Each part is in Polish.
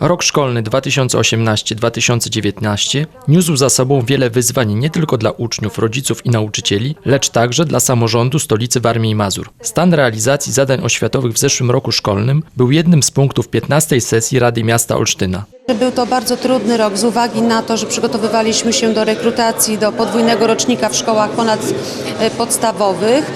Rok szkolny 2018-2019 niósł za sobą wiele wyzwań nie tylko dla uczniów, rodziców i nauczycieli, lecz także dla samorządu stolicy Warmii i Mazur. Stan realizacji zadań oświatowych w zeszłym roku szkolnym był jednym z punktów 15 sesji Rady Miasta Olsztyna. Był to bardzo trudny rok z uwagi na to, że przygotowywaliśmy się do rekrutacji do podwójnego rocznika w szkołach ponadpodstawowych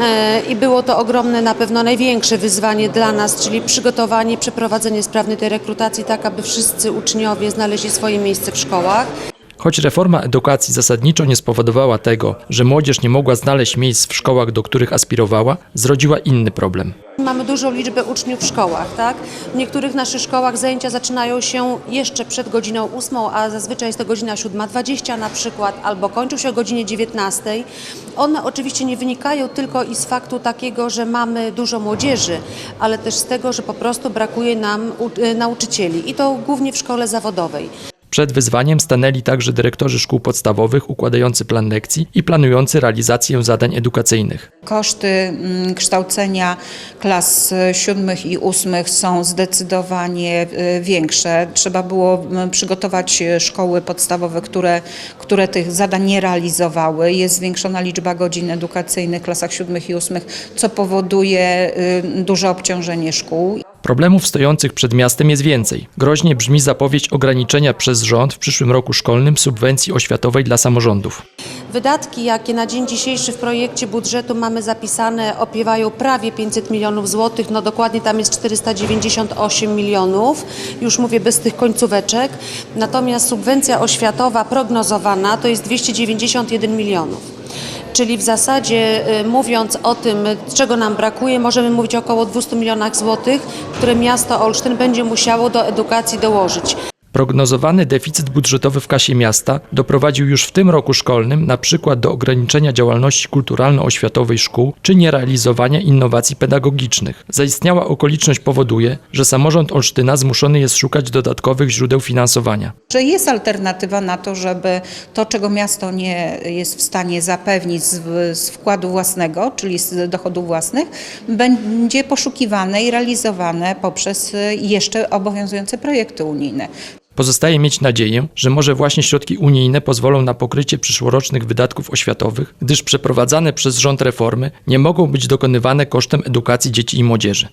e, i było to ogromne, na pewno największe wyzwanie dla nas, czyli przygotowanie, przeprowadzenie sprawnej tej rekrutacji tak, aby wszyscy uczniowie znaleźli swoje miejsce w szkołach. Choć reforma edukacji zasadniczo nie spowodowała tego, że młodzież nie mogła znaleźć miejsc w szkołach, do których aspirowała, zrodziła inny problem. Mamy dużą liczbę uczniów w szkołach, tak? W niektórych naszych szkołach zajęcia zaczynają się jeszcze przed godziną 8, a zazwyczaj jest to godzina 7.20 na przykład, albo kończą się o godzinie 19. One oczywiście nie wynikają tylko i z faktu takiego, że mamy dużo młodzieży, ale też z tego, że po prostu brakuje nam nauczycieli i to głównie w szkole zawodowej. Przed wyzwaniem stanęli także dyrektorzy szkół podstawowych układający plan lekcji i planujący realizację zadań edukacyjnych. Koszty mm, kształcenia klas siódmych i ósmych są zdecydowanie e, większe. Trzeba było m, przygotować szkoły podstawowe, które, które tych zadań nie realizowały. Jest zwiększona liczba godzin edukacyjnych w klasach siódmych i ósmych, co powoduje y, duże obciążenie szkół. Problemów stojących przed miastem jest więcej. Groźnie brzmi zapowiedź ograniczenia przez rząd w przyszłym roku szkolnym subwencji oświatowej dla samorządów. Wydatki, jakie na dzień dzisiejszy w projekcie budżetu mamy zapisane, opiewają prawie 500 milionów złotych, no dokładnie tam jest 498 milionów, już mówię bez tych końcóweczek. Natomiast subwencja oświatowa prognozowana to jest 291 milionów. Czyli w zasadzie y, mówiąc o tym, czego nam brakuje, możemy mówić o około 200 milionach złotych, które miasto Olsztyn będzie musiało do edukacji dołożyć. Prognozowany deficyt budżetowy w kasie miasta doprowadził już w tym roku szkolnym na przykład do ograniczenia działalności kulturalno-oświatowej szkół czy nierealizowania innowacji pedagogicznych. Zaistniała okoliczność powoduje, że samorząd Olsztyna zmuszony jest szukać dodatkowych źródeł finansowania. Że jest alternatywa na to, żeby to, czego miasto nie jest w stanie zapewnić z, z wkładu własnego, czyli z dochodów własnych, będzie poszukiwane i realizowane poprzez jeszcze obowiązujące projekty unijne. Pozostaje mieć nadzieję, że może właśnie środki unijne pozwolą na pokrycie przyszłorocznych wydatków oświatowych, gdyż przeprowadzane przez rząd reformy nie mogą być dokonywane kosztem edukacji dzieci i młodzieży.